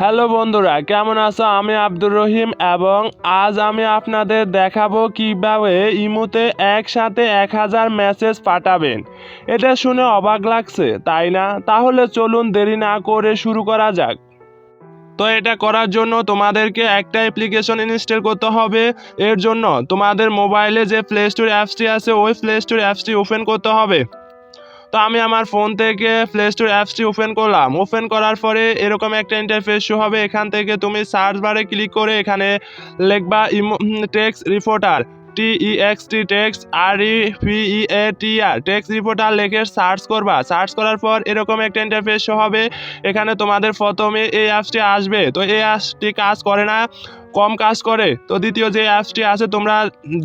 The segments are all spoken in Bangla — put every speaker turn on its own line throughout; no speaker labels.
হ্যালো বন্ধুরা, কেমন আছো? আমি আব্দুর রহিম এবং আজ আমি আপনাদের দেখাবো কীভাবে ইমুতে একসাথে এক হাজার মেসেজ পাঠাবেন। এটা শুনে অবাক লাগছে, তাই না? তাহলে চলুন দেরি না করে শুরু করা যাক। তো এটা করার জন্য তোমাদেরকে একটা অ্যাপ্লিকেশন ইনস্টল করতে হবে। এর জন্য তোমাদের মোবাইলে যে প্লে স্টোর অ্যাপসটি আছে, ওই প্লে স্টোর অ্যাপসটি ওপেন করতে হবে। তো আমি আমার ফোন থেকে প্লে স্টোর অ্যাপসটি ওপেন করলাম। ওপেন করার পরে এরকম একটা ইন্টারফেস শো হবে। এখান থেকে তুমি সার্চ বারে ক্লিক করে এখানে লিখবা imo text repeater T E T text R E P E A T R text repeater লেখে সার্চ করবা। সার্চ করার পর এরকম একটা ইন্টারফেস শো হবে। এখানে তোমাদের প্রথমে এই অ্যাপসটি আসবে। তো এই অ্যাপসটি কাজ করে না, কম কাজ করে। তো দ্বিতীয় যে অ্যাপসটি আছে, তোমরা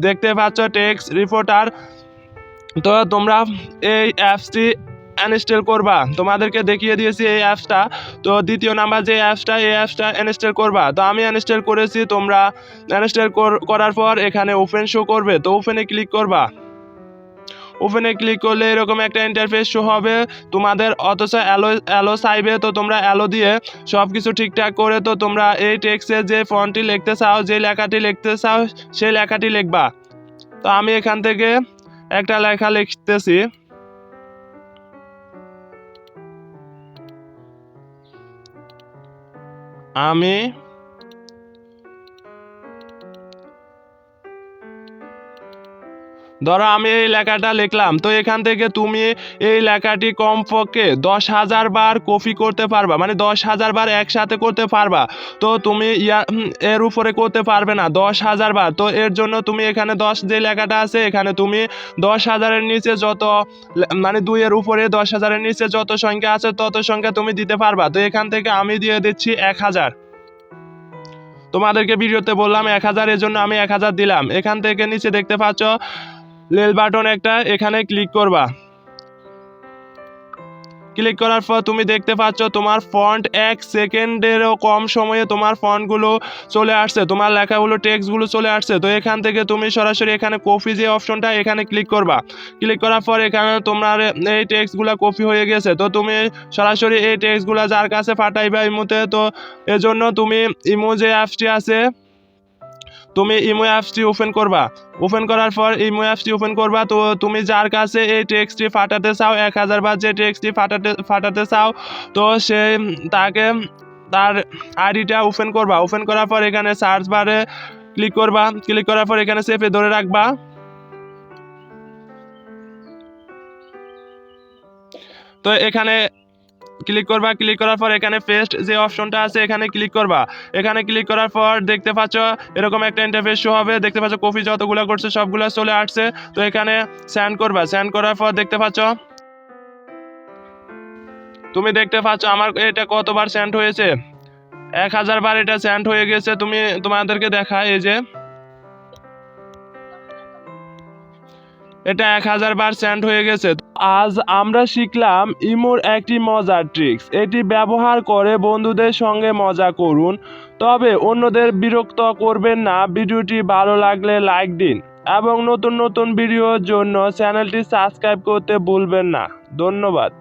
দেখতে পাচ্ছ টেক্স রিপোর্টার তো তোমরা এই অ্যাপসটি ইনস্টল করবা। তোমাদেরকে দেখিয়ে দিয়েছি এই অ্যাপসটা তো দ্বিতীয় নাম্বার যে অ্যাপসটা এই অ্যাপসটা ইনস্টল করবা। তো আমি ইনস্টল করেছি, তোমরা ইনস্টল করার পর এখানে ওপেন শো করবে। তো ওপেনে ক্লিক করবা। ওপেনে ক্লিক করলে এরকম একটা ইন্টারফেস শো হবে। তোমাদের অথচ অ্যালো অ্যালো চাইবে, তো তোমরা অ্যালো দিয়ে সব কিছু ঠিকঠাক করে, তো তোমরা এই টেক্সে যে ফন্টটি লিখতে চাও, যে লেখাটি লিখতে চাও, সেই লেখাটি লিখবা। তো আমি এখান থেকে একটা লেখা লিখতেছি। আমি ধরো আমি এই লেখাটা লিখলাম, তো এখান থেকে তুমি এই লেখাটি কমপক্ষে দশ হাজার বার কপি করতে পারবা মানে দশ হাজার বার একসাথে করতে পারবা। তো তুমি ইয়া এর উপরে করতে পারবে না, দশ হাজার বার। তো এর জন্য তুমি এখানে দশ, যে লেখাটা আছে, এখানে তুমি দশ হাজারের নিচে যত মানে দুইয়ের উপরে দশ হাজারের নিচে যত সংখ্যা আছে, তত সংখ্যা তুমি দিতে পারবা। তো এখান থেকে আমি দিয়ে দিচ্ছি এক হাজার। তোমাদেরকে ভিডিওতে বললাম, এক হাজার, এর জন্য আমি এক হাজার দিলাম। এখান থেকে নিচে দেখতে পাচ্ছ লেল বাটন একটা, এখানে ক্লিক করবা। ক্লিক করার পর তুমি দেখতে পাচ্ছ তোমার ফন্ট এক সেকেন্ডেরও কম সময়ে তোমার ফন্টগুলো চলে আসছে, তোমার লেখাগুলো, টেক্সটগুলো চলে আসছে। তো এখান থেকে তুমি সরাসরি এখানে কপি যে অপশনটা, এখানে ক্লিক করবা। ক্লিক করার পর এখানে তোমার এই টেক্সটগুলো কপি হয়ে গেছে। তো তুমি সরাসরি এই টেক্সটগুলো যার কাছে পাঠাইবা ইমোতে তো এজন্য তুমি ইমো যে অ্যাপসটি আছে তুমি ইমো অ্যাপসটি ওপেন করবা। ওপেন করার পর ইমো অ্যাপসটি ওপেন করবা। তো তুমি যার কাছে এই টেক্সটটি ফাটাতে চাও, এক হাজার বার যে টেক্সটটি ফাটাতে ফাটাতে চাও, তো সে তাকে তার আইডিটা ওপেন করবা। ওপেন করার পর এখানে সার্চ বারে ক্লিক করবা। ক্লিক করার পর এখানে সেফে ধরে রাখবা। তো এখানে ক্লিক করবা ক্লিক করার পর এখানে পেস্ট যে অপশনটা আছে, এখানে ক্লিক করবা। এখানে ক্লিক করার পর দেখতে পাচ্ছ, এরকম একটা ইন্টারফেস শো হবে। দেখতে পাচ্ছ, কপি যতগুলো করছে, সবগুলো চলে আসছে। তো এখানে স্যান্ড করবা। স্যান্ড করার পর দেখতে পাচ্ছ, তুমি দেখতে পাচ্ছ, আমার এটা কতবার সেন্ড হয়েছে? এক হাজার বার এটা স্যান্ড হয়ে গেছে। তুমি, তোমাদেরকে দেখা এই যে। এটা এক হাজার বার স্যান্ড হয়ে গেছে। আজ আমরা শিখলাম ইমোর একটি মজার ট্রিক্স এটি ব্যবহার করে বন্ধুদের সঙ্গে মজা করুন। তবে অন্যদের বিরক্ত করবেন না। ভিডিওটি ভালো লাগলে লাইক দিন এবং নতুন নতুন ভিডিওর জন্য চ্যানেলটি সাবস্ক্রাইব করতে ভুলবেন না। ধন্যবাদ।